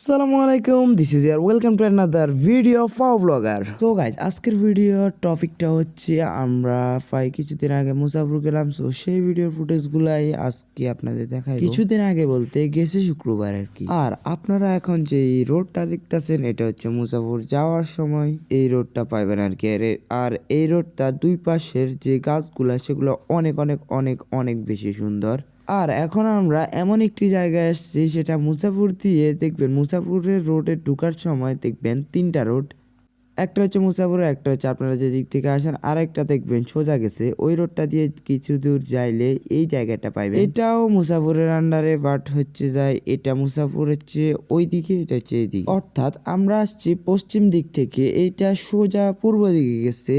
আসসালামু আলাইকুম this is year welcome to another video ফাও ব্লগার তো গাইজ আজকের ভিডিও টপিকটা হচ্ছে আমরা প্রায় কিছুদিন আগে মুসাফর গেলাম সো সেই ভিডিওর ফুটেজগুলাই আজকে আপনাদের দেখাই কিছুদিন আগে বলতে গেছে শুক্রবার আর কি। আর আপনারা এখন যে রোডটা দেখতেছেন, এটা হচ্ছে মুসাফর যাওয়ার সময়। এই রোডটা পাইবেন আর কি। আর এই রোডটা দুই পাশের যে গাছগুলা, সেগুলো অনেক অনেক অনেক অনেক বেশি সুন্দর। আর এখন আমরা এমন একটি জায়গায় এসেছি সেটা মুসাফুর দিয়ে দেখবেন, মুসাফুরের রোডে ঢুকার সময় দেখবেন তিনটা রোড একটা হচ্ছে মুসাফুর, একটা হচ্ছে আপনারা যে দিক থেকে আসেন আর একটা দেখবেন সোজা গেছে। ওই রোডটা দিয়ে কিছু দূর যাইলে এই জায়গাটা পাইবেন। এটাও মুসাফুরের আন্ডারে বাট হচ্ছে যায় এটা মুসাফুর হচ্ছে ওই দিকে, এটা হচ্ছে এই দিকে অর্থাৎ আমরা আসছি পশ্চিম দিক থেকে, এইটা সোজা পূর্ব দিকে গেছে।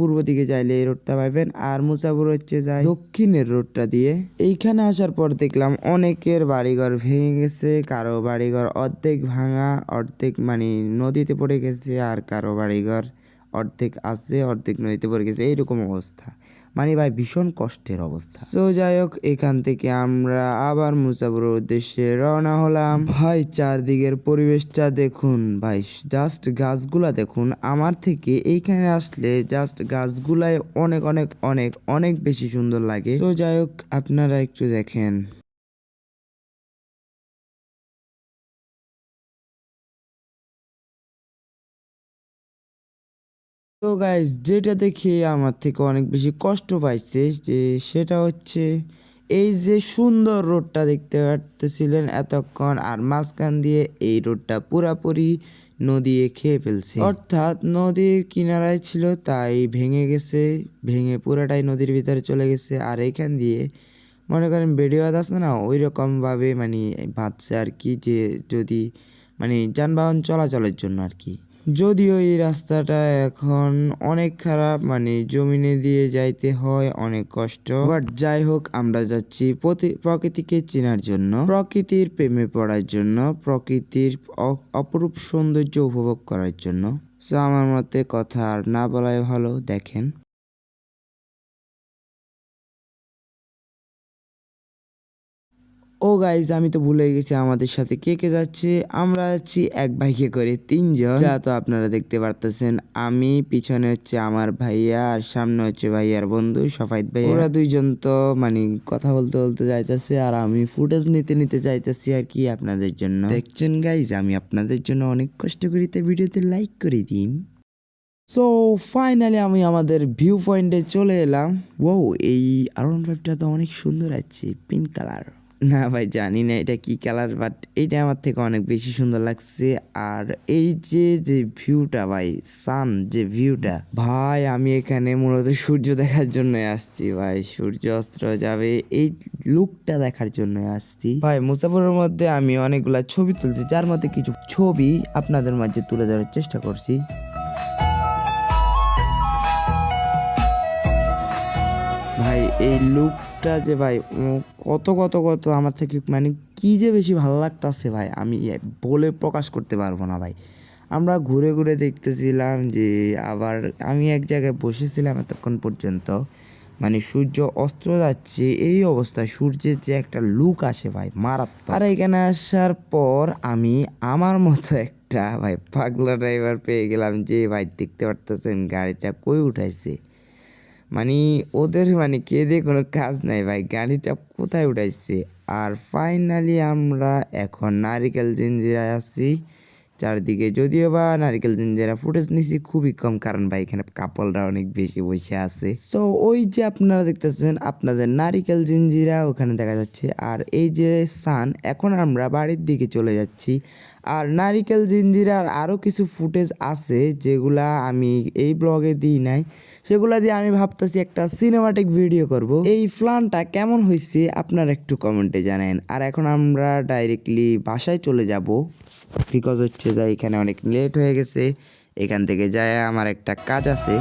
পূর্ব দিকে যাইলে এই রোডটা পাইবেন। আর মুসাফুর হচ্ছে যায় দক্ষিণের রোডটা দিয়ে। এইখানে আসার পর দেখলাম অনেকের বাড়িঘর ভেঙে গেছে, কারও বাড়িঘর অর্ধেক ভাঙা, অর্ধেক মানে নদীতে পড়ে গেছে, আর কারও বাড়িঘর অর্ধেক আছে, অর্ধেক নদীতে পড়ে গেছে। এইরকম অবস্থা। মানে ভাই ভীষণ কষ্টের অবস্থা। তো যাই হোক এখান থেকে আমরা আবার মুসাফরের উদ্দেশ্যে রওনা হলাম। ভাই, চারদিকের পরিবেশটা দেখুন, ভাই জাস্ট গাছগুলা দেখুন। আমার থেকে এইখানে আসলে জাস্ট গাছগুলাই অনেক অনেক অনেক অনেক বেশি সুন্দর লাগে। তো যাই হোক আপনারা একটু দেখেন। তো গাইজ যেটা দেখে আমার থেকে অনেক বেশি কষ্ট পাইছে যে সেটা হচ্ছে এই যে সুন্দর রোডটা দেখতে পারতেছিলেন এতক্ষণ, আর মাঝখান দিয়ে এই রোডটা পুরাপুরি নদী খেয়ে ফেলছে। অর্থাৎ নদীর কিনারায় ছিল, তাই ভেঙে গেছে, ভেঙে পুরাটাই নদীর ভিতরে চলে গেছে, আর এইখান দিয়ে মনে করেন বেড়ে বাঁধ আছে না ওই রকম ভাবে মানে বাঁধছে আর কি, যে যদি মানে যানবাহন চলাচলের জন্য আর কি। যদিও এই রাস্তাটা এখন অনেক খারাপ মানে জমিনে দিয়ে যাইতে হয় অনেক কষ্ট। বাট যাই হোক, আমরা যাচ্ছি প্রকৃতিকে চেনার জন্য, প্রকৃতির প্রেমে পড়ার জন্য, প্রকৃতির অপরূপ সৌন্দর্য উপভোগ করার জন্য। সো আমার মতে কথা আর না বলাই ভালো, দেখেন। ও গাইজ আমি তো ভুলে গেছি আমাদের সাথে কে কে যাচ্ছে। আমরা যাচ্ছি এক বাইকে করে, তিনজন। যা তো আপনারা দেখতে পারতেছেন, আমি, পিছনে হচ্ছে আমার ভাইয়া আর সামনে হচ্ছে ভাইয়ার বন্ধু সফাইত ভাই ওরা দুইজন তো মানে কথা বলতে বলতে যাইতেছে আর আমি ফুটেজ নিতে নিতে যাইতেছি আর কি আপনাদের জন্য। দেখছেন গাইজ আমি আপনাদের জন্য অনেক কষ্ট করি, তাই ভিডিওতে লাইক করে দিন। সো ফাইনালি আমি আমাদের ভিউ পয়েন্টে চলে এলাম। ও এই আর ফাইভটা তো অনেক সুন্দর আছে পিঙ্ক কালার না ভাই, জানি না এটা কি কালার বাট এইটা আমার থেকে অনেক বেশি সুন্দর লাগছে। আর এই যে যে ভিউটা ভাই সান যে ভিউটা ভাই, আমি এখানে মূলত সূর্য দেখার জন্য আসছি ভাই। সূর্য অস্ত্র যাবে, এই লুকটা দেখার জন্য আসছি। ভাই, মুসাফরের মধ্যে আমি অনেকগুলা ছবি তুলছি, যার মধ্যে কিছু ছবি আপনাদের মাঝে তুলে ধরার চেষ্টা করছি। ভাই, এই লুকটা যে ভাই কত কত কত আমার থেকে মানে কি যে বেশি ভালো লাগতাছে ভাই, আমি বলে প্রকাশ করতে পারব না ভাই। আমরা ঘুরে ঘুরে দেখতেছিলাম যে আবার আমি এক জায়গায় বসেছিলাম এতক্ষণ পর্যন্ত মানে সূর্য অস্ত্র যাচ্ছে, এই অবস্থায় সূর্যের যে একটা লুক আসে ভাই, মারাত্মক। আর এখানে আসার পর আমি আমার মতো একটা ভাই পাগলা ড্রাইভার পেয়ে গেলাম যে, ভাই, দেখতে পারতেছেন গাড়িটা কই উঠাইছে? মানে ওদের মানে কেঁদে কোনো কাজ নাই ভাই, গাড়িটা কোথায় উঠাইছে? আর ফাইনালি আমরা এখন নারিকেল জিঞ্জিরায় আছি। চারদিকে। যদিও বা নারিকেল জিঞ্জিরা ফুটেজ নিছি খুবই কম, কারণ ভাই এখানে কাপলরা অনেক বেশি বসে আছে। সো ওই যে আপনারা দেখতেছেন, আপনাদের নারিকেল জিঞ্জিরা ওখানে দেখা যাচ্ছে। আর এই যে সান এখন আমরা বাড়ির দিকে চলে যাচ্ছি। আর নারিকেল জিঞ্জিরার আরও কিছু ফুটেজ আছে, যেগুলা আমি এই ব্লগে দিই নাই। সেগুলা দিয়ে আমি ভাবতেছি একটা সিনেমাটিক ভিডিও করব। এই প্ল্যানটা কেমন হয়েছে আপনারা একটু কমেন্টে জানেন আর এখন আমরা ডাইরেক্টলি বাসায় চলে যাব। বিকজ হচ্ছে যে এখানে অনেক লেট হয়ে গেছে। এখান থেকে যায় আমার একটা কাজ আছে।